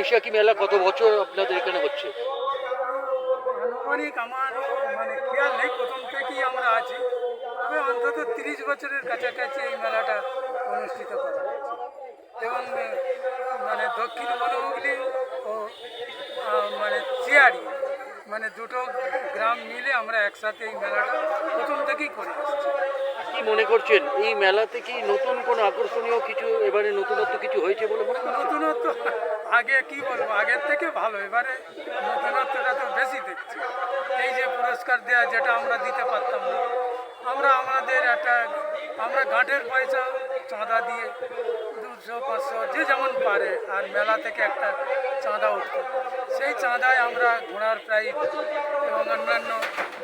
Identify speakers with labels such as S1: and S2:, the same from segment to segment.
S1: বৈশাখী মেলা কত বছর আপনাদের এখানে হচ্ছে?
S2: আমার মানে খেয়াল নেই প্রথম থেকেই আমরা আছি। তবে অন্তত তিরিশ বছরের কাছাকাছি এই মেলাটা অনুষ্ঠিত করা হয়েছে। এবং মানে দক্ষিণ বনহুগলি ও মানে চেয়ারি মানে দুটো গ্রাম মিলে আমরা একসাথে এই মেলাটা প্রথম থেকেই করে আসছি
S1: কি মনে করছেন? এই মেলাতে কি নতুন কোনো আকর্ষণীয় কিছু এবারে নতুনত্ব কিছু হয়েছে বলে মনে
S2: নতুনত্ব আগে কি বলব, আগের থেকে ভালো, এবারে নতুনত্বটা তো বেশি দেখছি। এই যে পুরস্কার দেওয়া যেটা আমরা দিতে পারতাম না। আমরা আমাদের একটা, আমরা ঘাটের পয়সা চাঁদা দিয়ে দুশো, পাঁচশো, যে যেমন পারে, আর মেলা থেকে একটা চাঁদা উঠত। সেই চাঁদায় আমরা ঘোড়ার প্রাইজ এবং অন্যান্য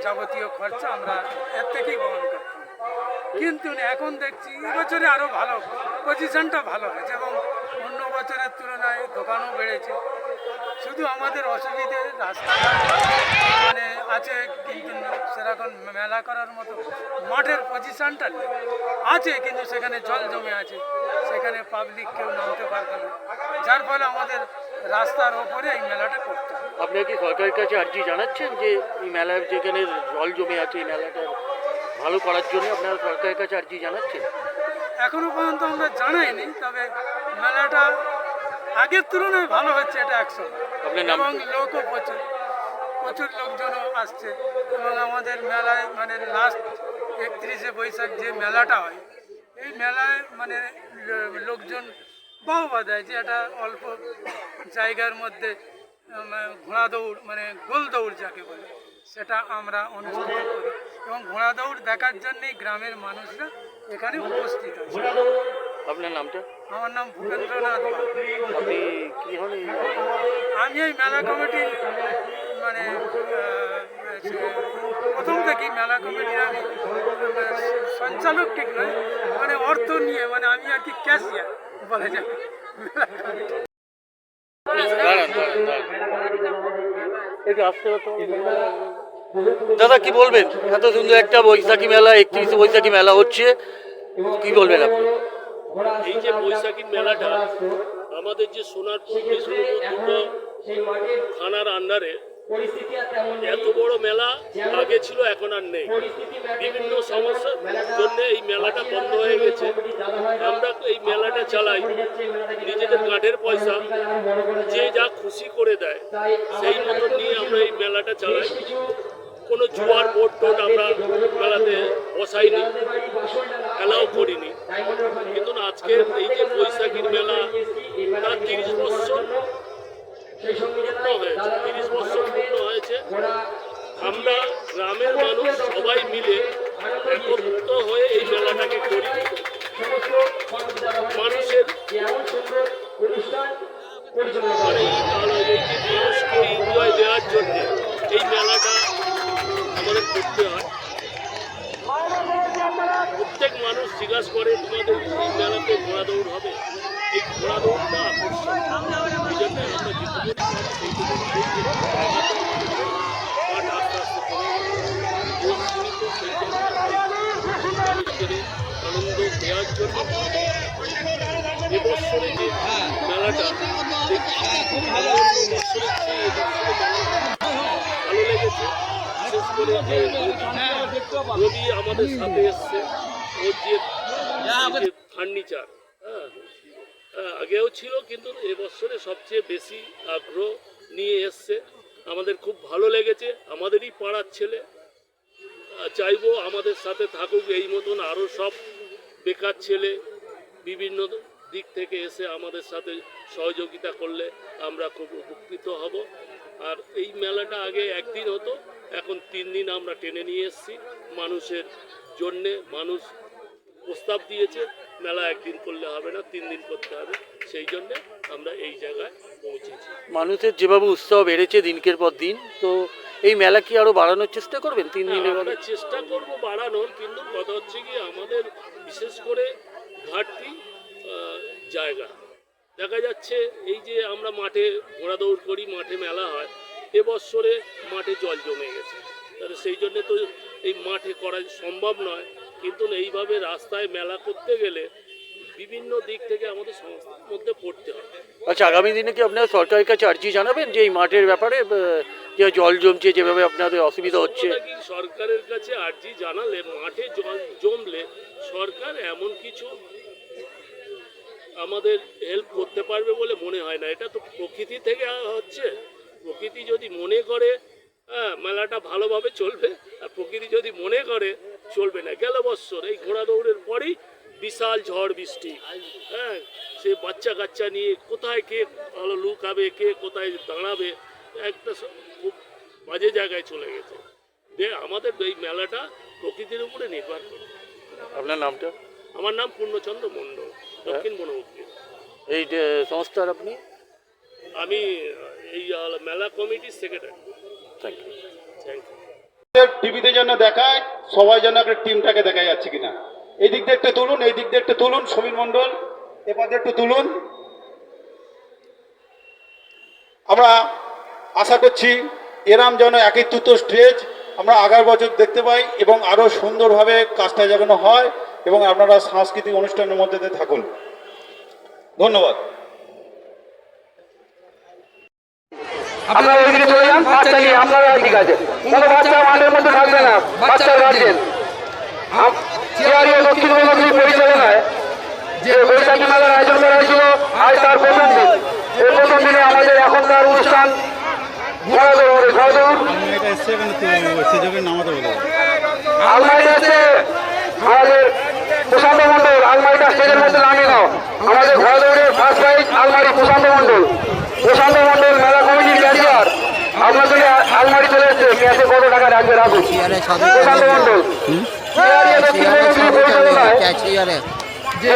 S2: যাবতীয় খরচা আমরা এর থেকেই বহন করতাম। কিন্তু এখন দেখছি এবছরে আরও ভালো পজিশনটা ভালো হয়েছে এবং তুলনায় দোকানও বেড়েছে। শুধু আমাদের অসুবিধে রাস্তা। মানে আছে কিন্তু সেরকম মেলা করার মতো মাঠের পজিশনটা নেই। আছে কিন্তু সেখানে জল জমে আছে। সেখানে পাবলিক কেউ নামতে পারবে না। যার ফলে আমাদের রাস্তার ওপরে এই মেলাটা করতে হবে।
S1: আপনারা কি সরকারের কাছে আর্জি জানাচ্ছেন যে এই মেলার যেখানে জল জমে আছে এই মেলাটা ভালো করার জন্য আপনারা সরকারের কাছে আর্জি জানাচ্ছেন?
S2: এখনও পর্যন্ত আমরা জানাইনি তবে মেলাটা আগের তুলনায় ভালো হচ্ছে এটা একশো। এবং লোকও প্রচুর প্রচুর লোকজনও আসছে। এবং আমাদের মেলায় মানে লাস্ট একত্রিশে বৈশাখ যে মেলাটা হয় এই মেলায় মানে লোকজন বাহবা দেয় যে এটা অল্প জায়গার মধ্যে ঘোড়া দৌড় মানে গোল দৌড় যাকে বলে সেটা আমরা অনুষ্ঠিত করি। এবং ঘোড়া দৌড় দেখার জন্যই গ্রামের মানুষরা এখানে উপস্থিত আছে।
S1: আপনার নামটা?
S2: আমার নাম ভূপেন্দ্রনাথ
S1: আপনি কি হন?
S2: আমি এই মেলা কমিটির মানে প্রথম থেকেই মেলা কমিটির আমি সঞ্চালক ঠিক নয় মানে অর্থ নিয়ে মানে আমি আর কি ক্যাশিয়ার বলা যায়।
S1: দাদা কি বলবেন? এত সুন্দর একটা বৈশাখী মেলা একত্রিশে বৈশাখী মেলা হচ্ছে। কি বলবেন আপনি?
S3: এই যে বৈশাখী মেলাটা আমাদের যে সোনারপুর দুটো থানার আন্ডারে এত বড় মেলা আগে ছিল এখন আর নেই। বিভিন্ন সমস্যার জন্য এই মেলাটা বন্ধ হয়ে গেছে। আমরা এই মেলাটা চালাই। নিজেদের কাঠের পয়সা। যে যা খুশি করে দেয় সেই মতন নিয়ে আমরা এই মেলাটা চালাই। কোনো জুয়ার বোর্ড টোট আমরা মেলাতে বসাইনি, খেলাও করিনি। কিন্তু আজকে এই যে বৈশাখীর মেলা, তার তিরিশ বছর পূর্ণ হয়েছে। তিরিশ বছর পূর্ণ হয়েছে। আমরা গ্রামের মানুষ সবাই মিলে একত্রিত হয়ে এই মেলাটাকে করি। মানুষের মানে মানুষকে দেওয়ার জন্য এই মেলাটা আমাদের করতে হয়। প্রত্যেক মানুষ জিজ্ঞাসা করে, তোমাদের এই মেলাতে ঘোড়া দৌড় হবে? এই ঘোড়া দৌড়টা আকর্ষণ আনন্দ দেওয়ার জন্য এবছরে যে মেলাটা দেখছি অন্য বছরের চেয়ে আমাদের সাথে এসছে যে ফার্নিচার হ্যাঁ আগেও ছিল, কিন্তু এবছরে সবচেয়ে বেশি আগ্রহ নিয়ে এসছে। আমাদের খুব ভালো লেগেছে, আমাদেরই পাড়ার ছেলে। চাইব আমাদের সাথে থাকুক, এই মতন আরও সব বেকার ছেলে বিভিন্ন দিক থেকে এসে আমাদের সাথে সহযোগিতা করলে আমরা খুব উপকৃত হব। আর এই মেলাটা আগে একদিন হতো এখন তিন দিন আমরা টেনে নিয়ে এসেছি। মানুষের জন্যে মানুষ প্রস্তাব দিয়েছে মেলা একদিন করলে হবে না তিন দিন করতে হবে। সেই জন্যে আমরা এই জায়গায় পৌঁছেছি।
S1: মানুষের যেভাবে উৎসাহ বেড়েছে দিনকের পর দিন তো এই মেলা কি আরও বাড়ানোর চেষ্টা করবেন তিন দিনের
S3: আমরা চেষ্টা করব বাড়ানোর কিন্তু কথা হচ্ছে কি আমাদের বিশেষ করে ঘাটতি জায়গা। দেখা যাচ্ছে এই যে আমরা মাঠে ঘোড়া দৌড় করি মাঠে মেলা হয় এবছরে মাঠে জল জমে গেছে। তাহলে সেই জন্য তো এই মাঠে করা সম্ভব নয় কিন্তু এইভাবে রাস্তায় মেলা করতে গেলে বিভিন্ন দিক থেকে আমাদের সংস্থার মধ্যে পড়তে হয়।
S1: আচ্ছা আগামী দিনে কি আপনারা সরকারের কাছে আর্জি জানাবেন যে এই মাঠের ব্যাপারে যে জল জমছে যেভাবে আপনাদের অসুবিধা হচ্ছে?
S3: নাকি সরকারের কাছে আর্জি জানালে মাঠে জল জমলে সরকার এমন কিছু আমাদের হেল্প করতে পারবে বলে মনে হয় না। এটা তো প্রকৃতি থেকে হচ্ছে। প্রকৃতি যদি মনে করে হ্যাঁ মেলাটা ভালোভাবে চলবে আর প্রকৃতি যদি মনে করে চলবে না। গেল বৎসর এই ঘোড়া দৌড়ের পরেই বিশাল ঝড় বৃষ্টি। হ্যাঁ সে বাচ্চা কাচ্চা নিয়ে কোথায় কে ভালো লুকাবে কে কোথায় দাঁড়াবে একটা খুব বাজে জায়গায় চলে গেছে। যে আমাদের এই মেলাটা প্রকৃতির উপরে নির্ভর করে।
S1: আপনার নামটা?
S3: আমার নাম পূর্ণচন্দ্র মণ্ডল। দক্ষিণ বনমুখী
S1: এই যে সংস্থার আপনি?
S3: আমি এই মেলা কমিটির secretary
S1: thank you
S3: thank you
S4: টিভিতে যেন দেখায় সবাই যেন একটা টিমটাকে দেখা যাচ্ছে কিনা। এই দিক দিয়ে একটু তুলুন এই দিক দিয়ে একটু তুলুন সমীর মণ্ডল। এবার একটু তুলুন। আমরা আশা করছি এরাম যেন একত্রিত স্টেজ আমরা আগার বছর দেখতে পাই এবং আরও সুন্দরভাবে কাজটা যেন হয়। এবং আপনারা সাংস্কৃতিক অনুষ্ঠানের মধ্যে দিয়ে থাকুন। ধন্যবাদ।
S5: আপনারা ওইদিকে চলে যান বাচ্চা নিয়ে আপনারা ঠিক আছে কোনো বাচ্চা মাঠের মধ্যে থাকবে না বাচ্চার গার্জেন চেয়ারিয়া দক্ষিণবঙ্গ দুই পরিচালনায় যে বৈশাখী মেলার আয়োজন করা হয়েছিল আজ তার প্রথম দিন। এই প্রথম দিনে আমাদের এখনকার অনুষ্ঠান আমাদের প্রশান্ত মন্ডল আলমারিটা স্টেজের মধ্যে নামিয়ে নাও। আমাদের ঘোড়াদৌড়ের ফার্স্ট প্রাইজ আলমারি প্রশান্ত মন্ডল প্রশান্ত মন্ডল মেলা কমিটির ক্যারিয়ার আপনার জন্য আলমারি চলে এসছে ক্যাশে কত টাকা রাখবে রাখুন। প্রশান্ত মন্ডল যে